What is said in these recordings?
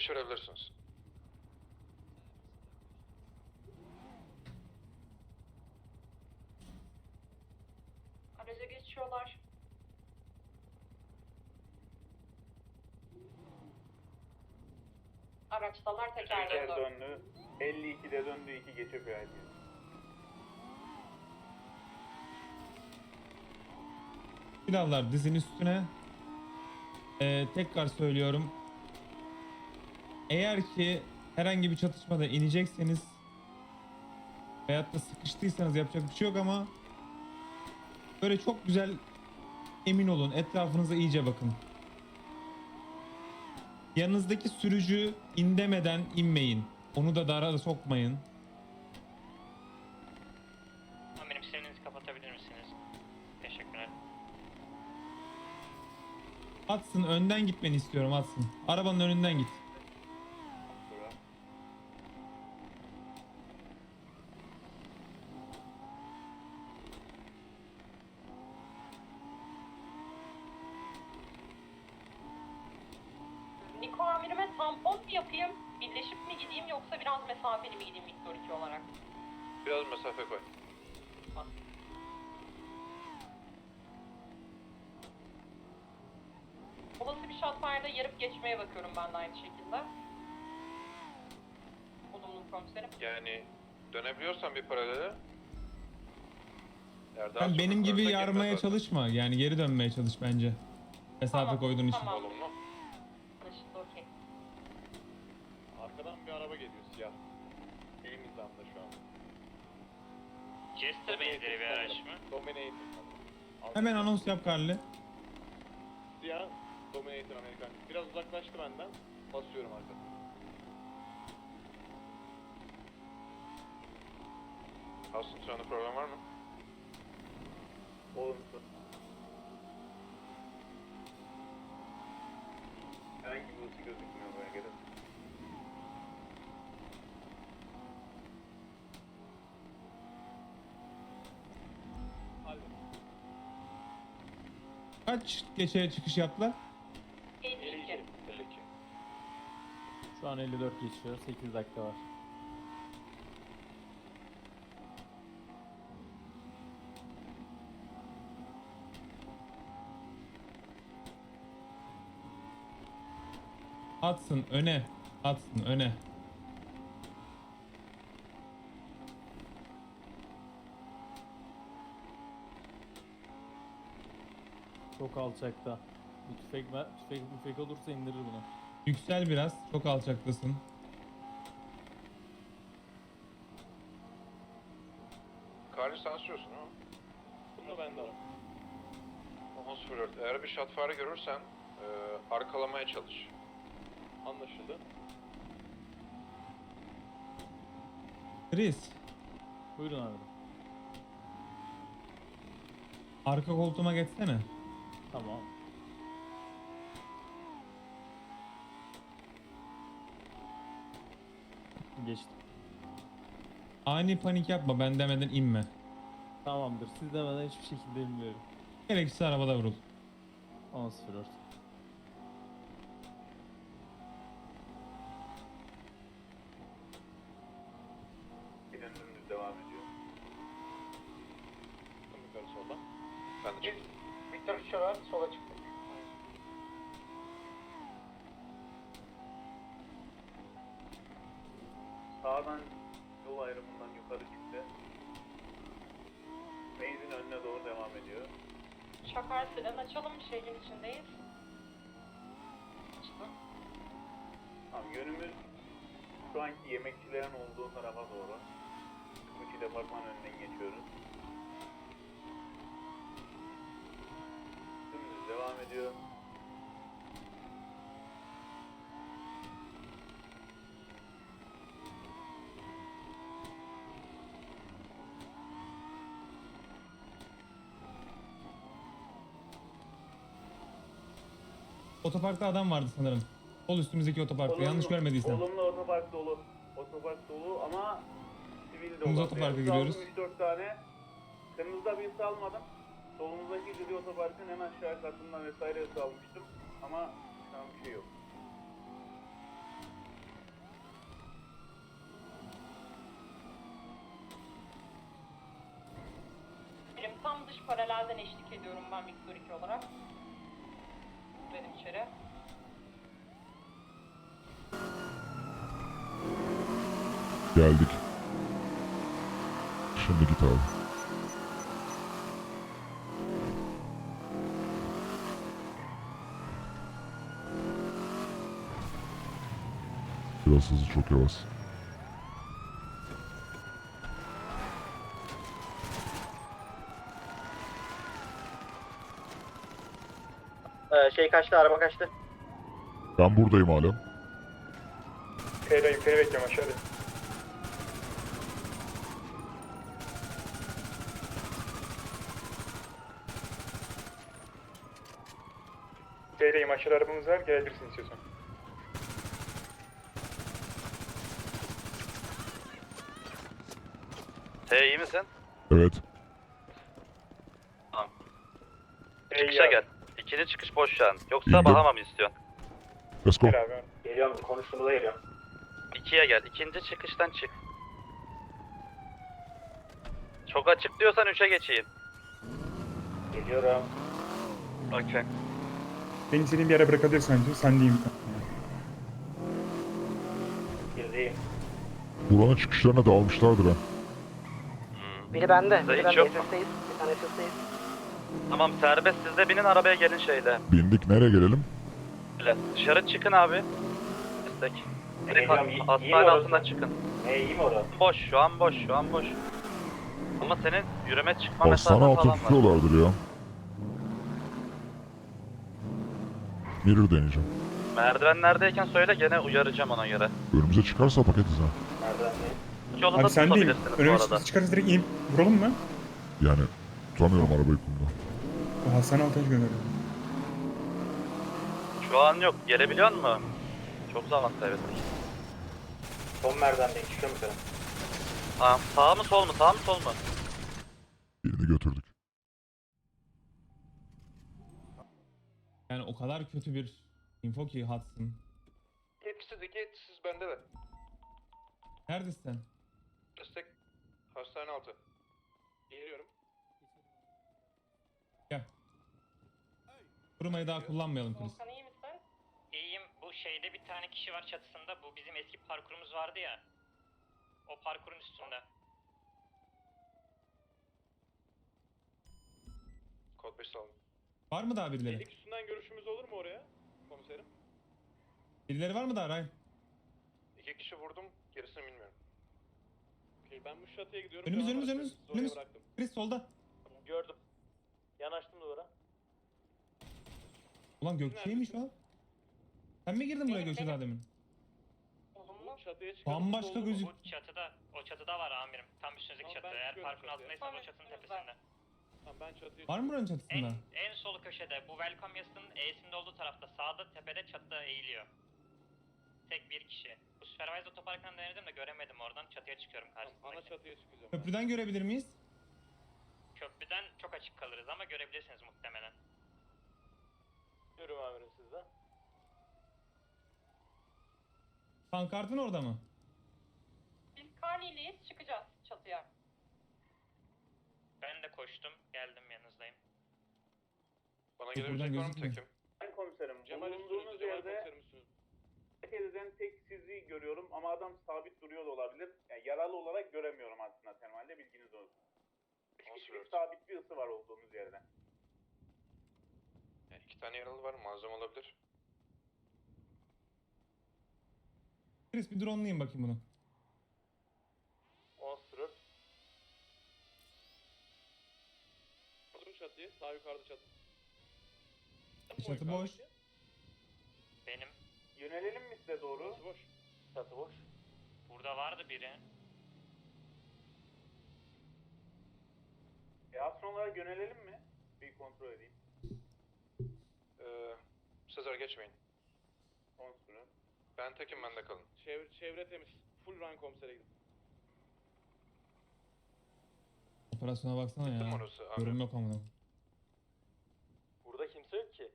çıkış verebilirsiniz. Araca geçiyorlar. Araçtalar tekerleğe doğru. döndü. 52'de döndü 2 geçiyor herkes. Silahlar dizin üstüne. Ee, tekrar söylüyorum. Eğer ki herhangi bir çatışmada inecekseniz veyahut da sıkıştıysanız yapacak bir şey yok ama böyle çok güzel emin olun. Etrafınıza iyice bakın. Yanınızdaki sürücü in demeden inmeyin. Onu da dara da sokmayın. Amirim sireninizi kapatabilir misiniz? Teşekkürler. Atsın önden gitmeni istiyorum atsın. Arabanın önünden git. Bura. Niko amirime tampon mu yapayım? Birleşip mi gideyim yoksa biraz mesafeli mi gideyim Victor 2 olarak? Biraz mesafe koy. Olası bir shotfire'da yarıp geçmeye bakıyorum ben de aynı şekilde. Olumlu komiserim. Yani dönebiliyorsan bir paralele. Sen sonra benim gibi yarmaya çalışma. Yani geri dönmeye çalış bence. Mesafe Tamam, koyduğun için. tamam. Olumlu. Anlaşıldı okey. Arkadan bir araba geliyor siyah. Benim hizamda şu an. Jester benzeri bir araç mı? Dominator. Hemen anons yap Karli. Siyah Dominator Amerikan. Biraz uzaklaştı benden. Basıyorum arkadan. Aslında şu anda problem var mı? Olumsuz. Herhangi bir ısı gözükmüyor bölgede. Kaç geçe çıkış yaptılar? 52. 52. Şu an 54 geçiyor. 8 dakika var. Atsın öne. Atsın öne. Çok alçakta. Bu tüfek, tüfek, tüfek olursa indirir bunu. Yüksel biraz. Çok alçaktasın. Karlı sen sürüyorsun ama. Bunu ben de alırım. 10.04. Eğer bir shotfire görürsen e, arkalamaya çalış. Anlaşıldı. Chris. Buyurun abi. Arka koltuğuma geçsene. Tamam. Geçtim. Ani panik yapma ben demeden inme. Tamamdır. Siz demeden hiçbir şekilde bilmiyorum. Gerekirse arabada vurul. 10 0 ediyor. Şakar siren açalım şehrin içindeyiz. Açtım. Tamam yönümüz şu anki yemekçilerin olduğu tarafa doğru. Kuki departman önünden geçiyoruz. Dümdüz devam ediyor. Otoparkta adam vardı sanırım. Sol üstümüzdeki otoparkta Olumlu- yanlış görmediysen. Olumlu otopark dolu. Otopark dolu ama sivil dolu. Kırmızı otoparka giriyoruz. 3-4 tane. Kırmızıda bir hırsı almadım. Solumuzdaki Cedi Otopark'ın hemen şarj hattından vesaire hırsı almıştım. Ama şu an bir şey yok. Tam dış paralelden eşlik ediyorum ben Victor 2 olarak. Benim içeri. Geldik. Şimdi git abi. Biraz hızlı çok yavaş. Kaçtı, araba kaçtı. Ben buradayım hala. Kayra yukarı bekliyorum aşağıda. Kayra'yım aşağıda arabamız var gelebilirsin istiyorsan. T iyi misin? Evet. Çıkışa gel. İkinci çıkış boş şu an. Yoksa İndim. Bahama mı istiyorsun? Let's go. Gel abi. Geliyorum, konuştuğumuzda geliyorum. İkiye gel. İkinci çıkıştan çık. Çok açık diyorsan üçe geçeyim. Geliyorum. Okey. Beni istediğin bir yere bırakabilirsin önce. Sen diyeyim. Girdiğim. Buranın çıkışlarına dağılmışlardır ha. Biri bende, biri hiç bende. yok mu? SS'deyiz, bir tane SS'deyiz. Tamam serbest siz de binin arabaya gelin şeyle. Bindik nereye gelelim? Öyle. Dışarı çıkın abi. Destek. Direkt iyi- iyi hastane orası. altından çıkın. Ne iyi mi orada? Boş şu an boş şu an boş. Ama senin yürüme çıkma Hastane mesafen altı falan var. tutuyorlardır ya. Mirror deneyeceğim. Merdivenlerdeyken söyle gene uyaracağım ona göre. Önümüze çıkarsa paketiz ha. Nereden da Abi sen değil. tutabilirsiniz bu Önüme arada. çıkarsa çıkarsa direkt inip vuralım mı? Yani tutamıyorum arabayı kumda. Hastane altına gönderiyorum. Şu an yok. Gelebiliyor musun? Çok zaman kaybettik. Son merdivendeyim, çıkıyorum yukarı. Tamam. Sağ mı sol mu? Sağ mı sol mu? Birini götürdük. Yani o kadar kötü bir info ki Hudson. Etkisiz iki etkisiz bende de. Neredesin sen? Destek. Hastane altı. Geliyorum. Kurumayı daha kullanmayalım Chris. Volkan iyi misin? İyiyim. Bu şeyde bir tane kişi var çatısında. Bu bizim eski parkurumuz vardı ya. O parkurun üstünde. Kod 5 salın. Var mı daha birileri? üstünden görüşümüz olur mu oraya komiserim? Birileri var mı daha Ryan? İki kişi vurdum. Gerisini bilmiyorum. ben bu şatıya gidiyorum. Önümüz önümüz önümüz. Önümüz. Chris solda. Gördüm. Yanaştım duvara. Ulan Gökçe'ymiş o. Sen mi girdin buraya Gökçe daha demin? Çatıya Bambaşka gözük. Bu çatıda, o çatıda var amirim. Tam üstünüzdeki çatıda. Eğer çatıya. altındaysan o çatının tepesinde. Tamam ben çatıya Var mı buranın çatısında? En, en sol köşede bu welcome yazısının E'sinde olduğu tarafta sağda tepede çatıda eğiliyor. Tek bir kişi. Bu supervisor otoparkından denedim de göremedim oradan çatıya çıkıyorum karşısındaki. çatıya çıkacağım. Köprüden görebilir miyiz? Köprüden çok açık kalırız ama görebilirsiniz muhtemelen. Görüyorum amirim sizde. Pankartın orada mı? Biz Carney'liyiz çıkacağız çatıya. Ben de koştum geldim yanınızdayım. Bana gelebilecek var mı gözükmüyor. tekim? Ben komiserim. Cemal Bulunduğunuz Cemal yerde komiserim üstünüzde. herkesten tek sizi görüyorum ama adam sabit duruyor da olabilir. Yani yaralı olarak göremiyorum aslında temelde bilginiz olsun. Kişilik evet. sabit bir ısı var olduğumuz yerde. İki tane yaralı var. Malzeme olabilir. Chris bir drone'layayım bakayım bunu. 10 sürür. Vurdum çatıyı. Sağ yukarıda çatı. Çatı boş. Benim Yönelelim mi size doğru? boş. Çatı boş. burada vardı biri. E, aslan olarak yönelelim mi? Bir kontrol edeyim. Sezer geçmeyin. 10 sürür. Ben tekim bende kalın. Çevre, çevre temiz. Full run komisere gidin. Operasyona baksana Bitti mi ya. orası? Abi. Yok amına. Burada kimse yok ki.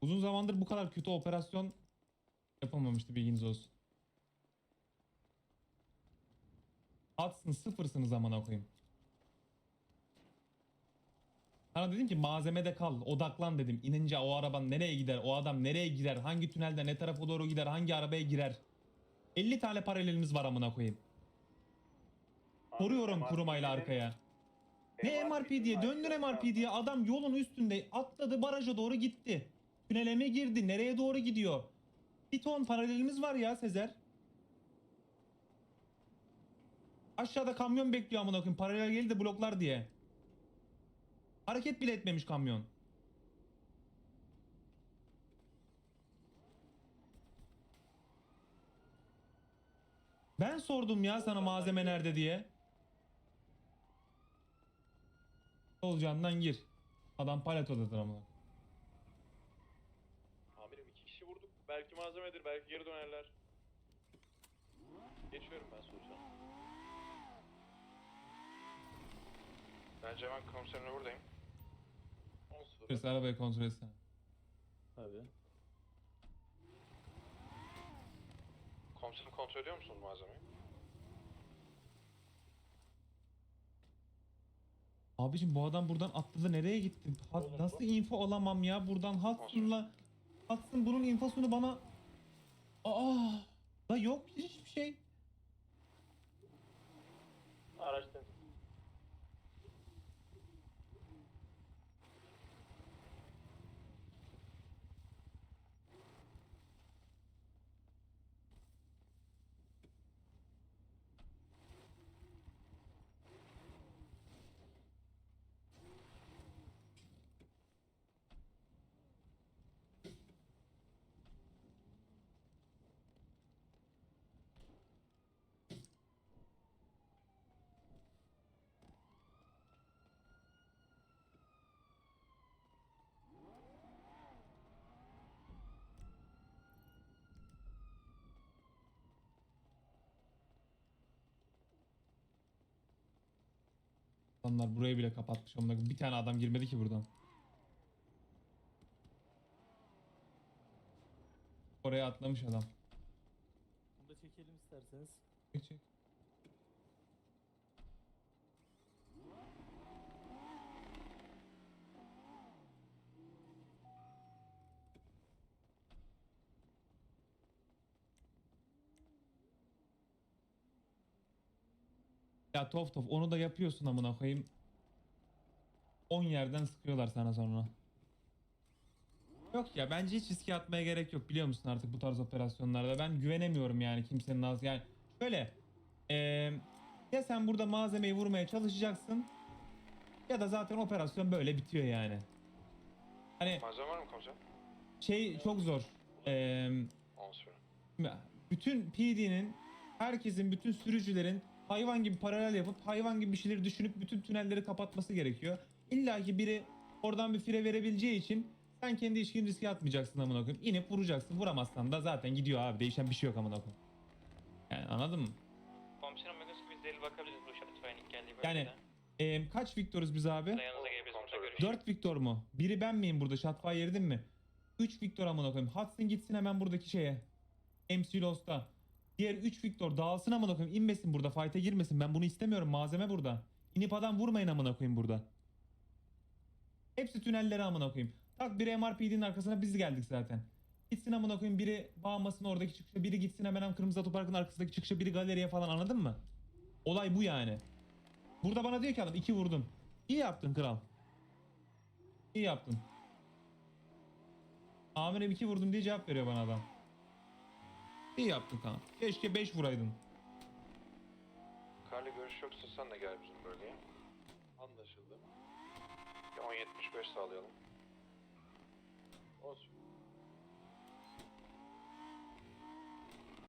Uzun zamandır bu kadar kötü operasyon yapamamıştı bilginiz olsun. Hudson sıfırsınız amına koyayım. Sana dedim ki malzemede kal, odaklan dedim. İnince o araban nereye gider, o adam nereye gider, hangi tünelde ne tarafa doğru gider, hangi arabaya girer. 50 tane paralelimiz var amına koyayım. Soruyorum MRP'nin kurumayla arkaya. Ne MRP diye döndün MRP diye adam yolun üstünde atladı baraja doğru gitti. Tünele mi girdi nereye doğru gidiyor? Bir ton paralelimiz var ya Sezer. Aşağıda kamyon bekliyor amına koyayım paralel geldi de bloklar diye. Hareket bile etmemiş kamyon. Ben sordum ya sana malzeme nerede diye. Olacağından gir. Adam paletodadır ama. Amirim iki kişi vurduk. Belki malzemedir, belki geri dönerler. Geçiyorum ben soracağım. Bence hemen komiserine buradayım. 10 Chris arabayı kontrol etsene. Tabii. Komiserim kontrol ediyor musunuz malzemeyi? Abicim bu adam buradan atladı nereye gitti? Ha- nasıl info alamam ya buradan Hudson'la Hudson bunun infosunu bana Aa da yok hiçbir şey. Araç temiz. Adamlar burayı bile kapatmış. Amına. Bir tane adam girmedi ki buradan. Oraya atlamış adam. Bunu da çekelim isterseniz. Çek Ya Tof Tof onu da yapıyorsun amına koyayım. 10 yerden sıkıyorlar sana sonra. Yok ya bence hiç riske atmaya gerek yok biliyor musun artık bu tarz operasyonlarda. Ben güvenemiyorum yani kimsenin ağzı. Yani şöyle eee, ya sen burada malzemeyi vurmaya çalışacaksın ya da zaten operasyon böyle bitiyor yani. Hani Malzeme var mı komiser? şey çok zor. 10 bütün PD'nin, herkesin, bütün sürücülerin hayvan gibi paralel yapıp hayvan gibi bir şeyleri düşünüp bütün tünelleri kapatması gerekiyor. İlla ki biri oradan bir fire verebileceği için sen kendi işini riske atmayacaksın amına koyayım. İnip vuracaksın. Vuramazsan da zaten gidiyor abi. Değişen bir şey yok amına koyayım. Yani anladın mı? Komiserim Megas biz delil bakabiliriz bu ilk geldiği bölgede. Yani Eee, kaç Victor'uz biz abi? Dayanınıza gelebiliriz burada görüşürüz. 4 Victor mu? Biri ben miyim burada? Shotfire yedim mi? 3 Victor amına koyayım. Hudson gitsin hemen buradaki şeye. MC Lost'a. Diğer 3 Victor dağılsın amına koyayım. İnmesin burada. Fight'e girmesin. Ben bunu istemiyorum. Malzeme burada. İnip adam vurmayın amına koyayım burada. Hepsi tünellere amına koyayım. Tak biri MRPD'nin arkasına biz geldik zaten. Gitsin amına koyayım biri bağımasın oradaki çıkışa. Biri gitsin hemen hem Kırmızı Otopark'ın arkasındaki çıkışa. Biri galeriye falan anladın mı? Olay bu yani. Burada bana diyor ki adam iki vurdum. İyi yaptın kral. İyi yaptın. Amirim iki vurdum diye cevap veriyor bana adam. İyi yaptın kanka. Keşke 5 vuraydın. Karlı görüş yoksa sen de gel bizim bölgeye. Anlaşıldı. Bir 10.75 sağlayalım. Olsun.